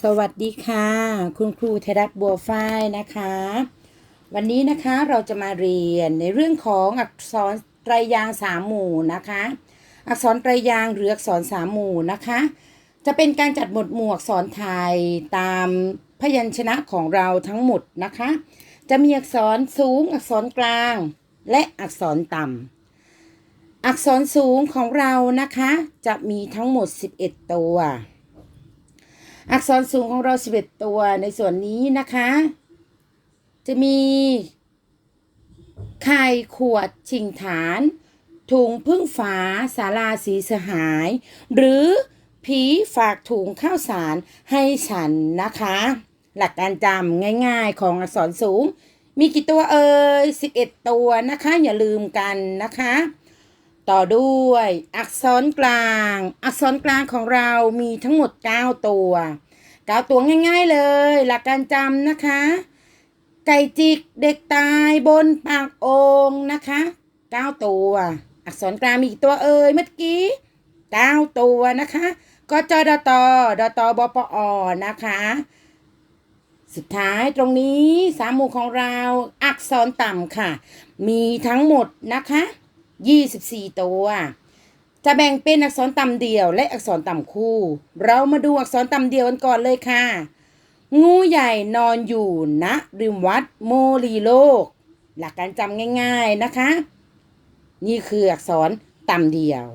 สวัสดีค่ะ คุณครูไทรัฐบัวฝ้ายนะคะ วันนี้นะคะเราจะมาเรียนในเรื่องของอักษรไตรยางสามหมู่นะคะ อักษรไตรยางหรืออักษรสามหมู่นะคะ จะเป็นการจัดหมวดหมู่อักษรไทยตามพยัญชนะของเราทั้งหมดนะคะ จะมีอักษรสูงอักษรกลางและอักษรต่ำอักษรสูงของเรานะคะ จะมีทั้งหมด 11 ตัว อักษรสูงของเรา11ตัวในส่วนนี้นะคะ จะมีไข่ขวดชิงฐาน ถุงพึ่งฝาสาราสีสหาย หรือผีฝากถุงข้าวสารให้ฉันนะคะ หลักการจำง่ายๆของอักษรสูง มีกี่ตัวเอ่ย11 ตัวนะคะ อย่าลืมกันนะคะ ต่อด้วย อักษรกลาง อักษรกลางของเรามีทั้งหมด 9 ตัว 9 ตัวง่ายๆเลย หลักการจำนะคะ ไก่จิกเด็กตายบนปากโองนะคะ 9 ตัว อักษรกลางมีกี่ตัวเอ่ยเมื่อกี้ 9 ตัวนะคะก็จดตดตบปอนะคะ สุดท้ายตรงนี้สามหมู่ของเราอักษรต่ำค่ะ มีทั้งหมดนะคะ 24 ตัว จะแบ่งเป็นอักษรต่ำเดี่ยวและอักษรต่ำคู่ เรามาดูอักษรต่ำเดี่ยวกันก่อนเลยค่ะ งูใหญ่นอนอยู่ณริมวัดโมลีโลก หลักการจำง่ายๆนะคะ นี่คืออักษรต่ำเดี่ยว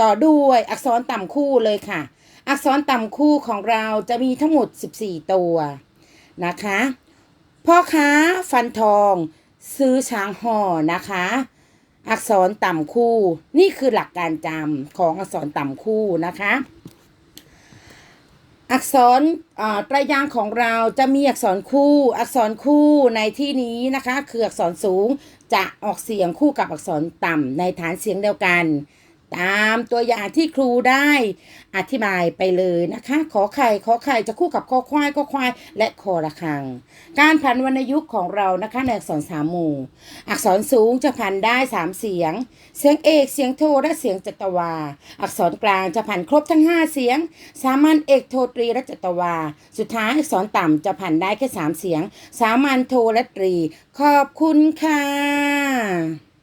ต่อด้วยอักษรต่ำคู่เลยค่ะ อักษรต่ำคู่ของเราจะมีทั้งหมด 14 ตัวนะคะ พ่อค้าฟันทองซื้อช้างห่อนะคะ อักษรต่ำคู่ นี่คือหลักการจำของอักษรต่ำคู่นะคะ อักษรอ่ายางของเราจะมีอักษรคู่ อักษรคู่ในที่นี้นะคะ คืออักษรสูงจะออกเสียงคู่กับอักษรต่ำในฐานเสียงเดียวกัน ตามตัวอย่างที่ครูได้อธิบายไปเลยนะคะ ขอไข่ขอไข่จะคู่กับคอควายคอควาย และคอระฆัง การผันวรรณยุกต์ของเรานะคะในอักษรสามหมู่ อักษรสูงจะผันได้สามเสียง เสียงเอกเสียงโทและเสียงจัตวา อักษรกลางจะผันครบทั้งห้าเสียง สามัญเอกโทตรีและจัตวา สุดท้ายอักษรต่ำจะผันได้แค่สามเสียง สามัญโทและตรี ขอบคุณค่ะ